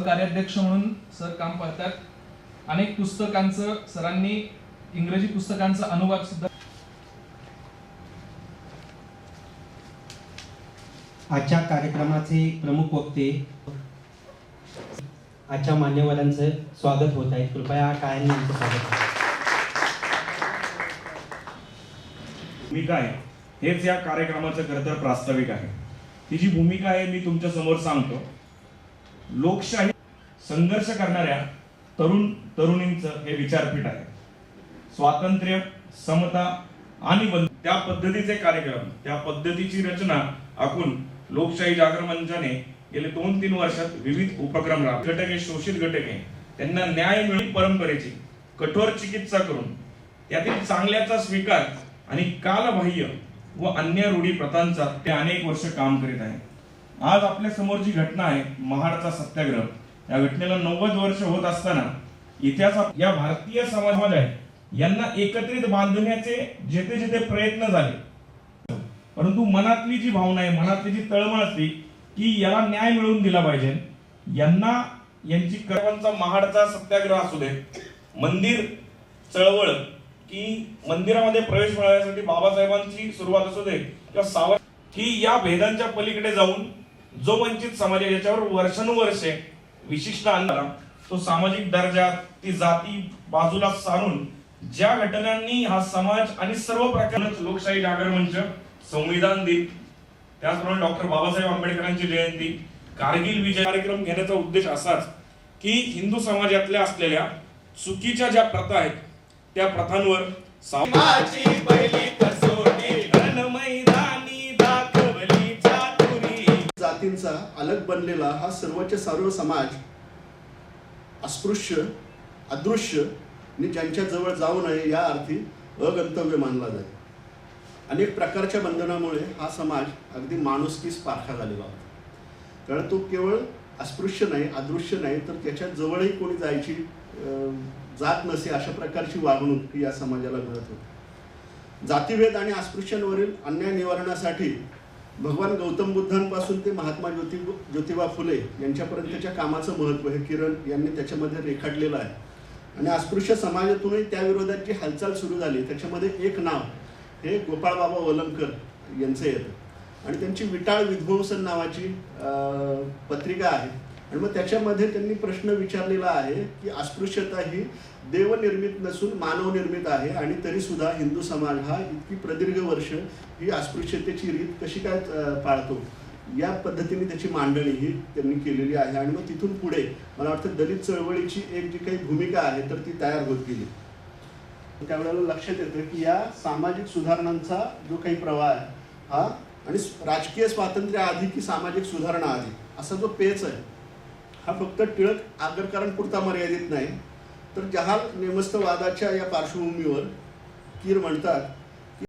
कार्याध्यक्ष म्हणून सर काम पाहतात. अनेक पुस्तकांचं सरांनी इंग्रजी पुस्तकांचा अनुवाद सुद्धा आजच्या कार्यक्रमाचे प्रमुख वक्ते आजच्या मान्यवरांचं स्वागत होत आहे. कृपया यांचं स्वागत. भूमिका आहे. हेच या कार्यक्रमाचं खरं तर प्रास्ताविक आहे. ती जी भूमिका आहे मी तुमच्यासमोर सांगतो. लोकशाही संघर्ष करणाऱ्या तरुण तरुणींचं हे विचारपीठ आहे. स्वातंत्र्य समता आणि बंद त्या पद्धतीचे कार्यक्रम त्या पद्धतीची रचना आखून लोकशाही जागर मंचाने गेले दोन तीन वर्षात विविध उपक्रम राब घटके शोषित घटके त्यांना न्याय मिळून परंपरेची कठोर चिकित्सा करून त्यातील चांगल्याचा स्वीकार आणि कालबाह्य व अन्य रूढी प्रथांचा ते अनेक वर्ष काम करीत आहे आज आपल्यासमोर जी घटना आहे महाडचा सत्याग्रह या घटनेला नव्वद वर्ष होत असताना इतिहासात या भारतीय समाजामध्ये आहे यांना एकत्रित बांधण्याचे जेथे जेथे प्रयत्न झाले. परंतु मनातली जी भावना आहे मनातली जी तळमळ असते की याला न्याय मिळवून दिला पाहिजे. यांना यांची कर्मांचा महाडचा सत्याग्रह असू दे मंदिर चळवळ की मंदिरामध्ये प्रवेश मिळवण्यासाठी बाबासाहेबांची सुरुवात असू दे किंवा सावध की या भेदांच्या पलीकडे जाऊन जो वंचित समाज आहे याच्यावर वर्षानुवर्षे विशिष्ट आणला तो सामाजिक दर्जा ती जाती बाजूला सारून ज्या घटनांनी हा समाज आणि सर्व प्रकारच लोकशाही जागर मंच संविधान दिन त्याचप्रमाणे डॉक्टर बाबासाहेब आंबेडकरांची जयंती कारगिल विजय कार्यक्रम घेण्याचा उद्देश असाच की हिंदू समाजातल्या असलेल्या चुकीच्या ज्या प्रथा आहेत त्या प्रथांवर पहिली कसोटी जातींचा अलग बनलेला हा सर्वच सर्व समाज अस्पृश्य अदृश्य आणि ज्यांच्या जवळ जाऊ नये या अर्थी अगंतव्य मानला जाईल. अनेक प्रकारच्या बंधनामुळे हा समाज अगदी माणुसकीस पारखा झालेला होता. कारण तो केवळ अस्पृश्य नाही अदृश्य नाही तर त्याच्या जवळही कोणी जायची जात नसे अशा प्रकारची वागणूक ही या समाजाला मिळत होती. जातीभेद आणि अस्पृश्यांवरील अन्याय निवारणासाठी भगवान गौतम बुद्धांपासून ते महात्मा ज्योति ज्योतिबा फुले यांच्यापर्यंतच्या कामाचं महत्त्व हे किरण यांनी त्याच्यामध्ये रेखाटलेलं आहे. आणि अस्पृश्य समाजातूनही त्या विरोधात जी हालचाल सुरू झाली. त्याच्यामध्ये एक नाव हे गोपाळबाबा वलंकर यांचं येतं. आणि त्यांची विटाळ विध्वंसन नावाची पत्रिका आहे. आणि मग त्याच्यामध्ये त्यांनी प्रश्न विचारलेला आहे की अस्पृश्यता ही देवनिर्मित नसून मानवनिर्मित आहे आणि तरी सुद्धा हिंदू समाज हा इतकी प्रदीर्घ वर्ष ही अस्पृश्यतेची रीत कशी काय पाळतो? या पद्धतीने त्याची मांडणी ही त्यांनी केलेली आहे. आणि मग तिथून पुढे मला वाटतं दलित चळवळीची एक जी काही भूमिका आहे तर ती तयार होत गेली. त्यावेळेला लक्षात येतं की या सामाजिक सुधारणांचा जो काही प्रवाह आहे हा आणि राजकीय स्वातंत्र्य आधी की सामाजिक सुधारणा आधी असा जो पेच आहे हा फक्त टिळक आगरकरांपुरता मर्यादित नाही. तर जहाल नेमस्तवादाच्या या पार्श्वभूमीवर कीर म्हणतात